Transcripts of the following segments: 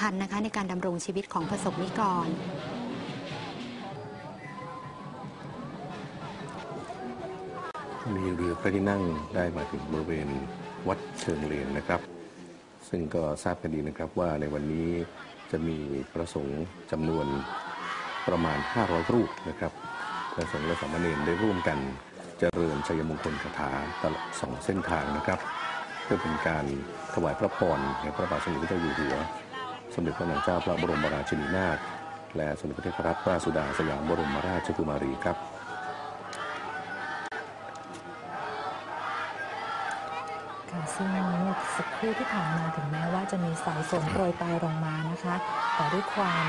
คัญนะคะในการดำรงชีวิตของประสบนิกรมีเรือพระที่นั่งได้มาถึงบริเวณวัดเชิงเลนนะครับ ซึ่งก็ทราบกันดีนะครับว่าในวันนี้จะมีพระสงฆ์จำนวนประมาณ 500 รูปนะครับพระสงฆ์และสามเณรได้ร่วมกันเจริญชัยมงคลคาถาตลอดสองเส้นทางนะครับ เพื่อเป็นการถวายพระพรแด่พระบาทสมเด็จพระเจ้าอยู่หัว สมเด็จพระนางเจ้าพระบรมราชินีนาถและสมเด็จพระเทพรัตนราชสุดาสยามบรมราชกุมารีครับ ค่ะซึ่งเมื่อสักครู่ที่ผ่านมาถึงแม้ว่าจะมีสายฝนโปรยปลายลงมานะคะแต่ด้วยความ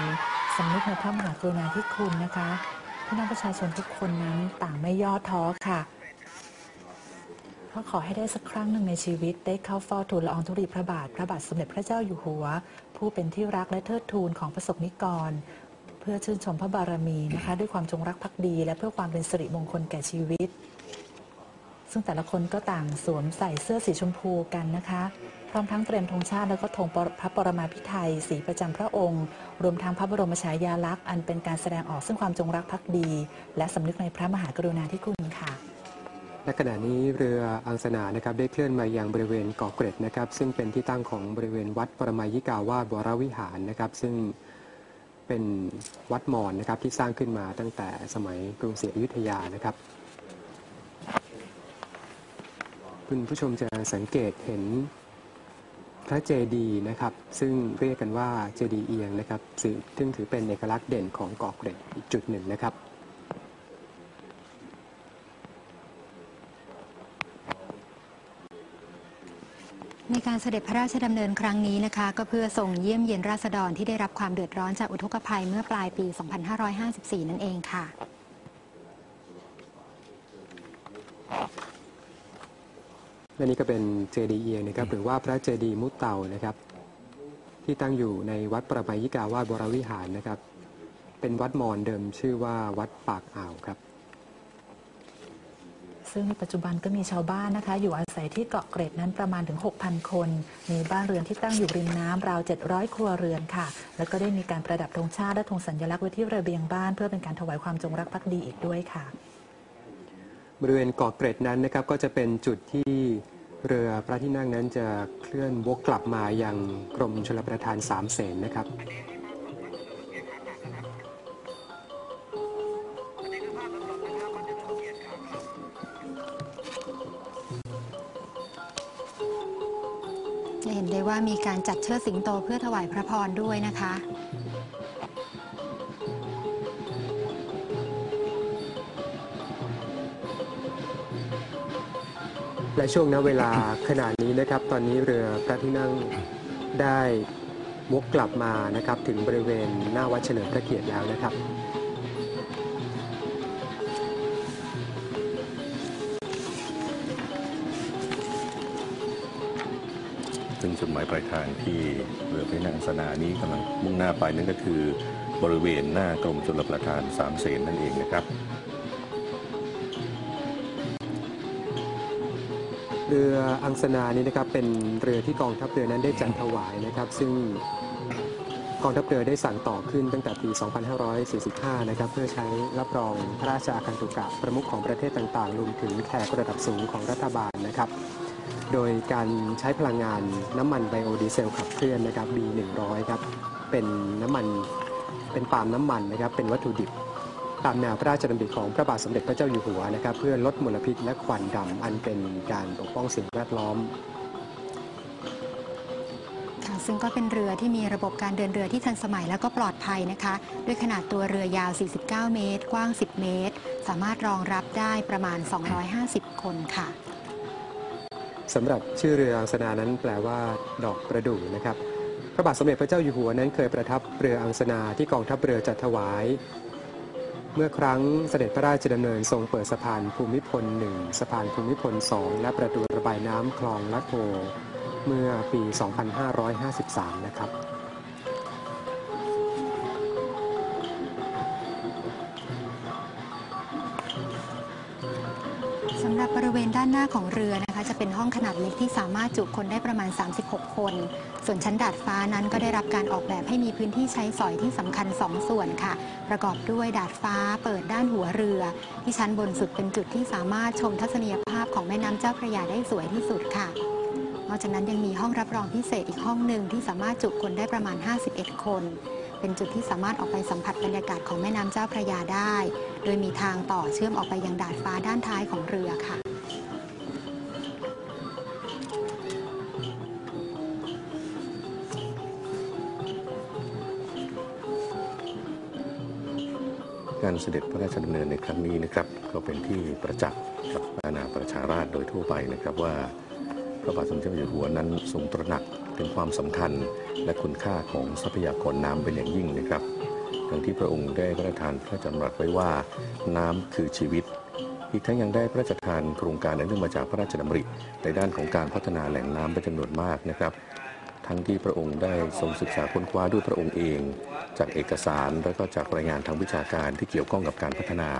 สำนึกในพระมหากรุณาธิคุณนะคะพี่น้องประชาชนทุกคนนั้นต่างไม่ย่อท้อค่ะ เพราะขอให้ได้สักครั้งหนึ่งในชีวิตได้เข้าเฝ้าทูลละอองธุลีพระบาท พระบาทสมเด็จพระเจ้าอยู่หัว ผู้เป็นที่รักและเทิดทูนของประสบนิกร เพื่อชื่นชมพระบารมีนะคะด้วยความจงรักภักดี และเพื่อความเป็นสิริมงคลแก่ชีวิต ซึ่งแต่ละคนก็ต่างสวมใส่เสื้อสีชมพูกันนะคะ พร้อมทั้งเตรียมธงชาติแล้วก็ธงพระปรมาภิไธยสีประจำพระองค์ รวมทั้งพระบรมฉายาลักษณ์อันเป็นการแสดงออกซึ่งความจงรักภักดี และสำนึกในพระมหากรุณาธิคุณค่ะ และขณะนี้เรืออังสนานะครับได้เคลื่อนมายังบริเวณเกาะเกร็ดนะครับ ซึ่งเป็นที่ตั้งของบริเวณวัดปรมายิกาวาสวรวิหารนะครับ ซึ่งเป็นวัดมอญนะครับที่สร้างขึ้นมาตั้งแต่สมัยกรุงศรีอยุธยานะครับ คุณผู้ชมจะสังเกตเห็นพระเจดีย์นะครับ ซึ่งเรียกกันว่าเจดีย์เอียงนะครับซึ่งซึ่งถือเป็นเอกลักษณ์เด่นของเกาะเกร็ดอีกจุดหนึ่งนะครับ ในการเสด็จพระราชดำเนินครั้งนี้นะคะก็เพื่อส่งเยี่ยมเยียนราษฎรที่ได้รับความเดือดร้อนจากอุทกภัยเมื่อปลายปี 2554 นั่นเองค่ะ และนี่ก็เป็นเจดีย์เอียงนะครับหรือว่าพระเจดีย์มุตเตานะครับ ที่ตั้งอยู่ในวัดประมยิกาวาสวรวิหารนะครับ เป็นวัดมอญเดิมชื่อว่าวัดปากอ่าวครับ ซึ่งปัจจุบันก็มีชาวบ้านนะคะ อยู่อาศัยที่เกาะเกร็ดนั้นประมาณถึง 6,000 คน มีบ้านเรือนที่ตั้งอยู่ริมน้ำราว 700 ครัวเรือนค่ะ แล้วก็ได้มีการประดับธงชาติและธงสัญลักษณ์ไว้ที่ระเบียงบ้าน เพื่อเป็นการถวายความจงรักภักดีอีกด้วยค่ะ บริเวณเกาะเกร็ดนั้นนะครับก็จะเป็นจุดที่เรือพระที่นั่งนั้นจะเคลื่อนวกกลับมายังกรมชลประทานสามเสนนะครับ ห็นได้ว่ามีการจัดเชิดสิงโตเพื่อถวายพระพรด้วยนะคะ และช่วงณเวลาขณะนี้นะครับ ตอนนี้เรือพระที่นั่งได้วกกลับมานะครับ ถึงบริเวณหน้าวัดเฉลิมพระเกียรติแล้วนะครับ ซึ่งจุดหมายปลายทางที่เรือพระนั่งอังสนานี้กำลังมุ่งหน้าไปนั่นก็คือบริเวณหน้ากรมชลประทานสามเสนนั่นเองนะครับเรืออังสนานี้นะครับเป็นเรือที่กองทัพเรือนั้นได้จัดถวายนะครับ ซึ่งกองทัพเรือได้สั่งต่อขึ้นตั้งแต่ปี 2545 นะครับเพื่อใช้รับรองพระราชอาคันตุกะประมุขของประเทศต่างๆรวมถึงแขกระดับสูงของรัฐบาลนะครับ โดยการใช้พลังงานน้ำมันไบโอดีเซลขับเคลื่อนนะครับ B100 ครับเป็นน้ำมันเป็นปาล์มน้ำมันนะครับเป็นวัตถุดิบตามแนวพระราชดำริของพระบาทสมเด็จพระเจ้าอยู่หัวนะครับ เพื่อลดมลพิษและควันดำอันเป็นการปกป้องสิ่งแวดล้อมค่ะซึ่งก็เป็นเรือที่มีระบบการเดินเรือที่ทันสมัยและก็ปลอดภัยนะคะ ด้วยขนาดตัวเรือยาว 49 เมตร กว้าง 10 เมตร สามารถรองรับได้ประมาณ 250 คนค่ะ สำหรับชื่อเรืออังสนานั้นแปลว่า ดอกประดู่นะครับ พระบาทสมเด็จพระเจ้าอยู่หัวนั้นเคยประทับเรืออังสนาที่กองทัพเรือจัดถวาย เมื่อครั้งเสด็จพระราชดำเนินทรงเปิดสะพานภูมิพลหนึ่งสะพานภูมิพลสองและประตูระบายน้ำคลองลัดโพเมื่อปี 2553 นะครับ ด้านหน้าของเรือนะคะ จะเป็นห้องขนาดเล็กที่สามารถจุคนได้ประมาณ 36 คน ส่วนชั้นดาดฟ้านั้นก็ได้รับการออกแบบให้มีพื้นที่ใช้สอยที่สำคัญ 2 ส่วนค่ะ ประกอบด้วยดาดฟ้าเปิดด้านหัวเรือ ที่ชั้นบนสุดเป็นจุดที่สามารถชมทัศนียภาพของแม่น้ำเจ้าพระยาได้สวยที่สุดค่ะนอกจากนั้นยังมีห้องรับรองพิเศษอีกห้องหนึ่งที่สามารถจุคนได้ประมาณ 51 คนเป็นจุดที่สามารถออกไปสัมผัสบรรยากาศของแม่น้ำเจ้าพระยาได้ โดยมีทางต่อเชื่อมออกไปยังดาดฟ้าด้านท้ายของเรือค่ะารเสด็จพระราชดำเนินในครั้งนี้นะครับ ก็เป็นที่ประจักษ์กับอาณาประชาราษฎร์โดยทั่วไปนะครับว่าพระบาทสมเด็จพระเจ้าอยู่หัวนั้นทรงตระหนักถึงความสำคัญและคุณค่าของทรัพยากรน้ำเป็นอย่างยิ่งนะครับดังที่พระองค์ได้พระราชทานพระราชดำรัสไว้ว่าน้ำคือชีวิต อีกทั้งยังได้พระราชทานโครงการในเนื่องมาจากพระราชดำริในด้านของการพัฒนาแหล่งน้ำเป็นจำนวนมากนะครับ ทั้งที่พระองค์ได้ทรงศึกษาค้นคว้าด้วยพระองค์เอง จากเอกสารและก็จากรายงานทางวิชาการที่เกี่ยวข้องกับการพัฒนา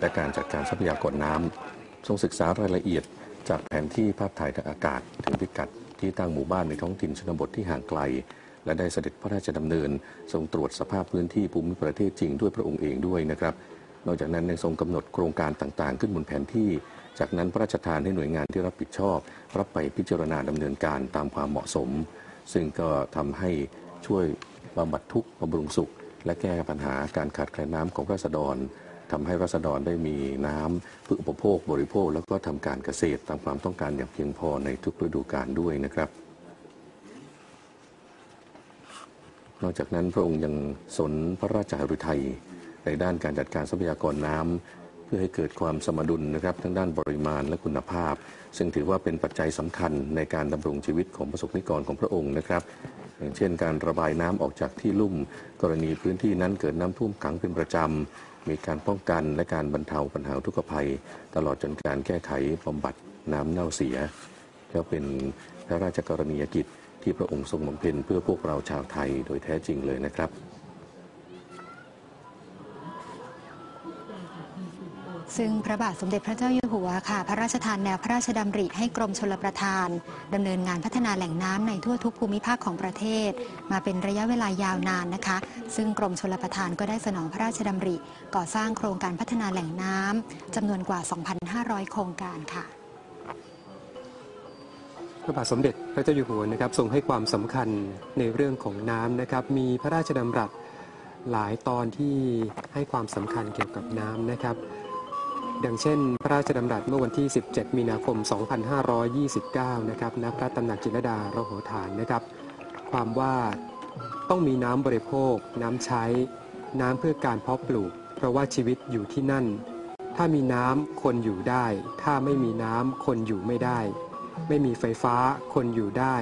และการจัดการทรัพยากรน้ำทรงศึกษารายละเอียด จากแผนที่ภาพถ่ายทางอากาศถึงพิกัดที่ตั้งหมู่บ้านในท้องถิ่นชนบทที่ห่างไกล และได้เสด็จพระราชดำเนิน ทรงตรวจสภาพพื้นที่ภูมิประเทศจริงด้วยพระองค์เองด้วยนะครับ นอกจากนั้นยังทรงกำหนดโครงการต่างๆ ขึ้นบนแผนที่ จากนั้นพระราชทานให้หน่วยงานที่รับผิดชอบ รับไปพิจารณาดำเนินการตามความเหมาะสม ซึ่งก็ทำให้ช่วยบำบัดทุกข์บำรุงสุข และแก้ปัญหาการขาดแคลนน้ำของราษฎรทำให้ราษฎรได้มีน้ำเพื่ออุปโภคบริโภค แล้วก็ทำการเกษตรตามความต้องการอย่างเพียงพอในทุกฤดูกาลด้วยนะครับ นอกจากนั้นพระองค์ยังสนพระราชหฤทัยในด้านการจัดการทรัพยากรน้ำ เพื่อให้เกิดความสมดุลนะครับทั้งด้านปริมาณและคุณภาพ ซึ่งถือว่าเป็นปัจจัยสำคัญในการดำรงชีวิตของประสบนิกรของพระองค์นะครับ อย่างเช่น การระบายน้ำออกจากที่ลุ่ม กรณีพื้นที่นั้นเกิดน้ำท่วมขังเป็นประจำมีการป้องกันและการบรรเทาปัญหาทุกขภัย ตลอดจนการแก้ไขบำบัดน้ำเน่าเสียก็เป็นพระราชกรณียกิจที่พระองค์ทรงบำเพ็ญเพื่อพวกเราชาวไทยโดยแท้จริงเลยนะครับ ซึ่งพระบาทสมเด็จพระเจ้าอยู่หัวค่ะ พระราชทานแนวพระราชดำริให้กรมชลประทานดำเนินงานพัฒนาแหล่งน้ำในทั่วทุกภูมิภาคของประเทศ มาเป็นระยะเวลายาวนานนะคะ ซึ่งกรมชลประทานก็ได้สนองพระราชดำริ ก่อสร้างโครงการพัฒนาแหล่งน้ำจำนวนกว่า 2,500 โครงการค่ะ พระบาทสมเด็จพระเจ้าอยู่หัวนะครับทรงให้ความสำคัญในเรื่องของน้ำนะครับ มีพระราชดำรัสหลายตอนที่ให้ความสำคัญเกี่ยวกับน้ำนะครับ ดังเช่น พระราชดำรัสเมื่อวันที่ 17 มีนาคม 2529 นะครับณพระตำหนักจิตรดาโรโหฐานนะครับ ความว่าต้องมีน้ำบริโภค น้ำใช้ น้ำเพื่อการเพาะปลูก เพราะว่าชีวิตอยู่ที่นั่น ถ้ามีน้ำคนอยู่ได้ ถ้าไม่มีน้ำคนอยู่ไม่ได้ ไม่มีไฟฟ้าคนอยู่ได้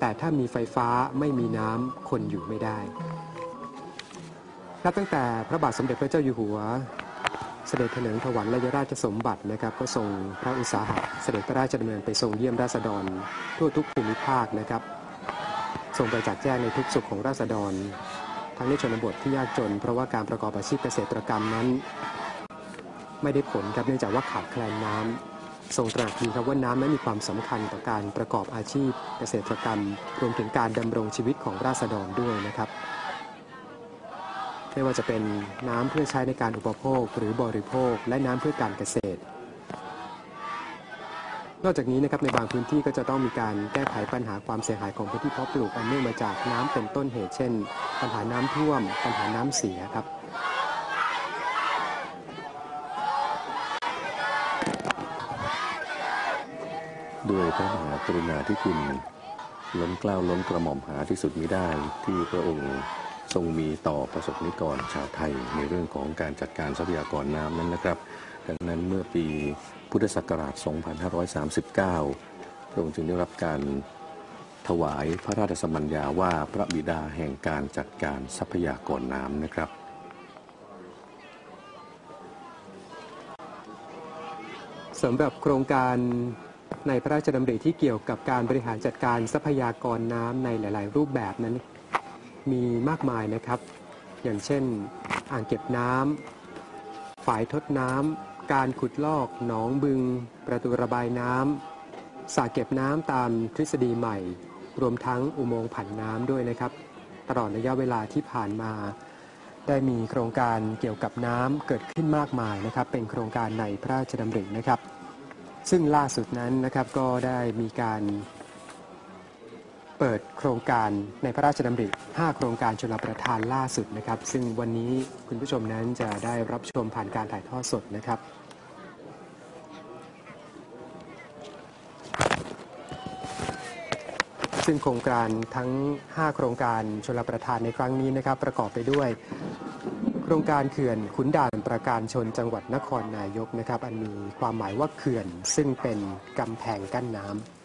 แต่ถ้ามีไฟฟ้าไม่มีน้ำคนอยู่ไม่ได้นับตั้งแต่พระบาทสมเด็จพระเจ้าอยู่หัว เสด็จเถลิงถวัลยราชสมบัตินะครับ ก็ทรงพระอุตสาหะเสด็จพระราชดำเนินไปทรงเยี่ยมราษฎรทั่วทุกภูมิภาคนะครับทรงไปจัดแจ้งในทุกสุขของราษฎร ทั้งในชนบทที่ยากจน เพราะว่าการประกอบอาชีพเกษตรกรรมนั้น ไม่ได้ผลครับเนื่องจากว่าขาดแคลนน้ำทรงตระหนักดีครับว่าน้ำนั้นมีความสำคัญต่อการประกอบอาชีพเกษตรกรรม รวมถึงการดำรงชีวิตของราษฎรด้วยนะครับ ไม่ว่าจะเป็นน้ำเพื่อใช้ในการอุปโภคหรือบริโภค และน้ำเพื่อการเกษตร นอกจากนี้นะครับในบางพื้นที่ก็จะต้องมีการแก้ไขปัญหาความเสียหายของพื้นที่เพาะปลูกอันเนื่องมาจากน้ำเป็นต้นเหตุเช่น ปัญหาน้ำท่วม ปัญหาน้ำเสียครับด้วยพระมหากรุณาธิคุณล้นเกล้าล้นกระหม่อมหาที่สุดมิได้ที่พระองค์ ทรงมีต่อประสบนิกรชาวไทยในเรื่องของการจัดการทรัพยากรน้ำนั้นนะครับ ดังนั้นเมื่อปีพุทธศักราช 2539 พระองค์จึงได้รับการถวายพระราชสมัญญาว่าพระบิดาแห่งการจัดการทรัพยากรน้ำนะครับ สำหรับโครงการในพระราชดำริที่เกี่ยวกับการบริหารจัดการทรัพยากรน้ำในหลาย ๆ รูปแบบนั้น มีมากมายนะครับ อย่างเช่น อ่างเก็บน้ำฝายทดน้ำการขุดลอกหนองบึง ประตูระบายน้ำสระเก็บน้ำตามทฤษฎีใหม่ รวมทั้งอุโมงค์ผันน้ำด้วยนะครับ ตลอดระยะเวลาที่ผ่านมา ได้มีโครงการเกี่ยวกับน้ำเกิดขึ้นมากมายนะครับ เป็นโครงการในพระราชดำรินะครับ ซึ่งล่าสุดนั้นนะครับก็ได้มีการ เปิดโครงการในพระราชดำริ 5 โครงการชลประทานล่าสุดนะครับ ซึ่งวันนี้คุณผู้ชมนั้นจะได้รับชมผ่านการถ่ายทอดสดนะครับ ซึ่งโครงการทั้ง 5 โครงการชลประทานในครั้งนี้นะครับ ประกอบไปด้วยโครงการเขื่อนขุนด่านประการชนจังหวัดนครนายกนะครับ อันมีความหมายว่าเขื่อนซึ่งเป็นกำแพงกั้นน้ำ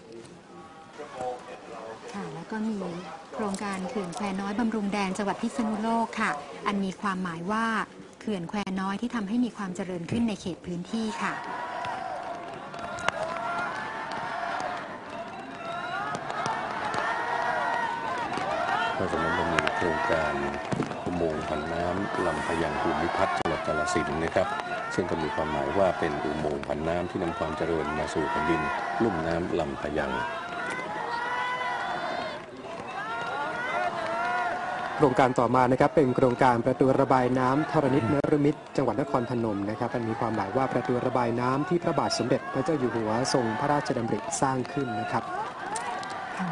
ก็มีโครงการเขื่อนแควน้อยบำรุงแดนจังหวัดพิษณุโลกค่ะ อันมีความหมายว่าเขื่อนแควน้อยที่ทำให้มีความเจริญขึ้นในเขตพื้นที่ค่ะนอกจากนั้นยังมีโครงการอุโมงค์ผันน้ำลำพะยังภูมิพัฒน์จังหวัดกาฬสินธุ์นะครับ ซึ่งก็มีความหมายว่าเป็นอุโมงค์ผันน้ำที่นำความเจริญมาสู่แผ่นดินลุ่มน้ำลำพะยัง โครงการต่อมานะครับเป็นโครงการประตูระบายน้ำธรณิตนรมิตรจังหวัดนครพนมนะครับมันมีความหมายว่าประตูระบายน้ำที่พระบาทสมเด็จพระเจ้าอยู่หัวทรงพระราชดำริสร้างขึ้นนะครับ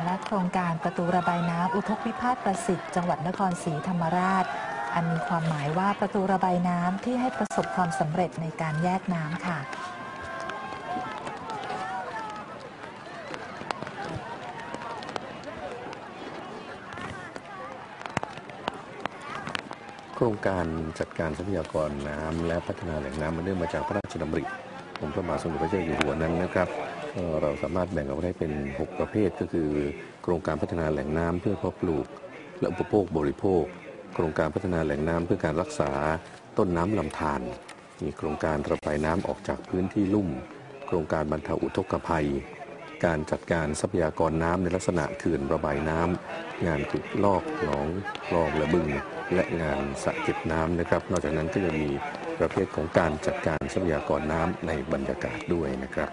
และโครงการประตูระบายน้ำอุทกพิพาทประสิทธิ์จังหวัดนครศรีธรรมราช อันมีความหมายว่าประตูระบายน้ำที่ให้ประสบความสำเร็จในการแยกน้ำค่ะ รงการจัดการทรัพยากรน้ำและพัฒนาแหล่งน้ำมันเนื่องมาจากพระราชดำริของพระบาทสมเด็จพระเจ้าอยู่หัวนั้นนะครับเราสามารถแบ่งออกได้เป็น 6 ประเภทก็คือ โครงการพัฒนาแหล่งน้ำเพื่อเพาะปลูก และอุปโภคบริโภค โครงการพัฒนาแหล่งน้ำเพื่อการรักษาต้นน้ำลำธารมีโครงการระบายน้ำออกจากพื้นที่ลุ่ม โครงการบรรเทาอุทกภัย การจัดการทรัพยากรน้ำในลักษณะเขื่อนระบายน้ำงานขุดลอกหนองคลองและบึง และงานสระเก็บน้ำนะครับ นอกจากนั้นก็ยังมีประเภทของการจัดการทรัพยากรน้ำในบรรยากาศด้วยนะครับ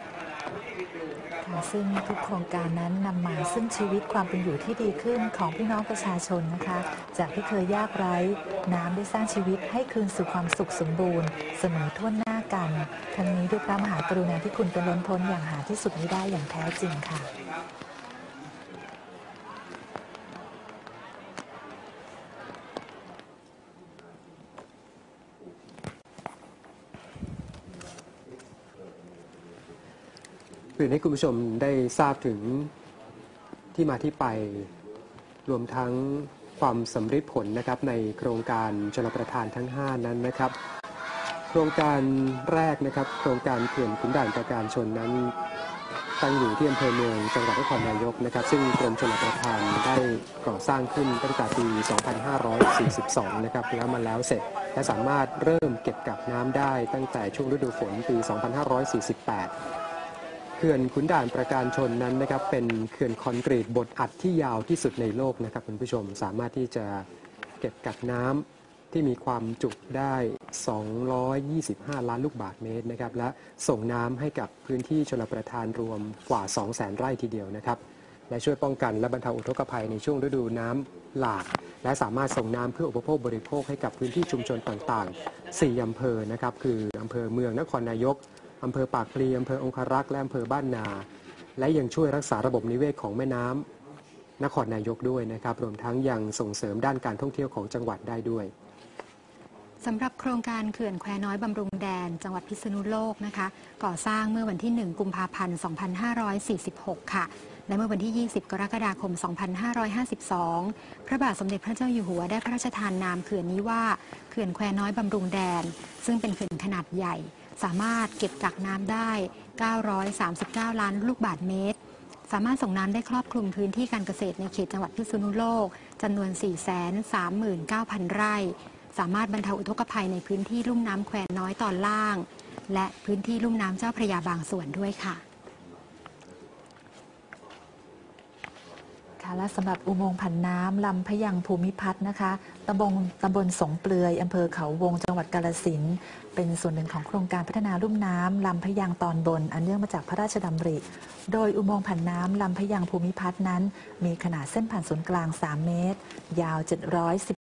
ซึ่งทุกโครงการนั้นนำมาซึ่งชีวิตความเป็นอยู่ที่ดีขึ้นของพี่น้องประชาชนนะคะ จากที่เคยยากไร้ น้ำได้สร้างชีวิตให้คืนสู่ความสุขสมบูรณ์ เสมอทั่วหน้า กัน ทั้งนี้ด้วยพระมหากรุณาธิคุณเป็นล้นพ้นอย่างหาที่สุดไม่ได้อย่างแท้จริงค่ะเพื่อให้คุณผู้ชมได้ทราบถึงที่มาที่ไป รวมทั้งความสำเร็จผลนะครับในโครงการชลประทานทั้ง 5 นั้นนะครับ โครงการแรกนะครับ โครงการเขื่อนขุนด่านประการชนนั้นตั้งอยู่ที่อำเภอเมืองจังหวัดนครนายกนะครับ ซึ่งกรมชลประทานได้ก่อสร้างขึ้นตั้งแต่ปี 2542 นะครับแล้วมาแล้วเสร็จและสามารถเริ่มเก็บกักน้ำได้ตั้งแต่ช่วงฤดูฝนปี 2548 เขื่อนขุนด่านประการชนนั้นนะครับเป็นเขื่อนคอนกรีตบดอัดที่ยาวที่สุดในโลกนะครับคุณผู้ชมสามารถที่จะเก็บกักน้ำ ที่มีความจุได้ 225 ล้านลูกบาศก์เมตรนะครับและส่งน้ำให้กับพื้นที่ชลประทานรวมกว่า 200,000 ไร่ทีเดียวนะครับและช่วยป้องกันและบรรเทาอุทกภัยในช่วงฤดูน้ำหลาก และสามารถส่งน้ำเพื่ออุปโภคบริโภคให้กับพื้นที่ชุมชนต่างๆ 4อำเภอนะครับคืออำเภอเมืองนครนายกอำเภอปากพลีอำเภอองครักษ์และอำเภอบ้านนา และยังช่วยรักษาระบบนิเวศของแม่น้ำนครนายกด้วยนะครับ รวมทั้งยังส่งเสริมด้านการท่องเที่ยวของจังหวัดได้ด้วย สำหรับโครงการเขื่อนแควน้อยบำรุงแดน จังหวัดพิษณุโลกนะคะ ก่อสร้างเมื่อวันที่ 1 กุมภาพันธ์ 2546 ค่ะ และเมื่อวันที่ 20 กรกฎาคม 2552 พระบาทสมเด็จพระเจ้าอยู่หัวได้พระราชทานนามเขื่อนนี้ว่าเขื่อนแควน้อยบำรุงแดน ซึ่งเป็นเขื่อนขนาดใหญ่ สามารถเก็บกักน้ำได้ 939 ล้านลูกบาศก์เมตรสามารถส่งน้ำได้ครอบคลุมพื้นที่การเกษตรในเขตจังหวัดพิษณุโลกจำนวน 439,000 ไร่ สามารถบรรเทาอุทกภัยในพื้นที่ลุ่มน้ำแควน้อยตอนล่าง และพื้นที่ลุ่มน้ำเจ้าพระยาบางส่วนด้วยค่ะ ค่ะและสำหรับอุโมงค์ผันน้ำลำพะยังภูมิพัฒน์นะคะตำบลตำบลสงเปลือยอำเภอเขาวงจังหวัดกาฬสินธุ์เป็นส่วนหนึ่งของโครงการพัฒนาลุ่มน้ำลำพะยังตอนบน อันเนื่องมาจากพระราชดำริ โดยอุโมงค์ผันน้ำลำพะยังภูมิพัฒน์นั้น มีขนาดเส้นผ่านศูนย์กลาง 3 เมตร ยาว 710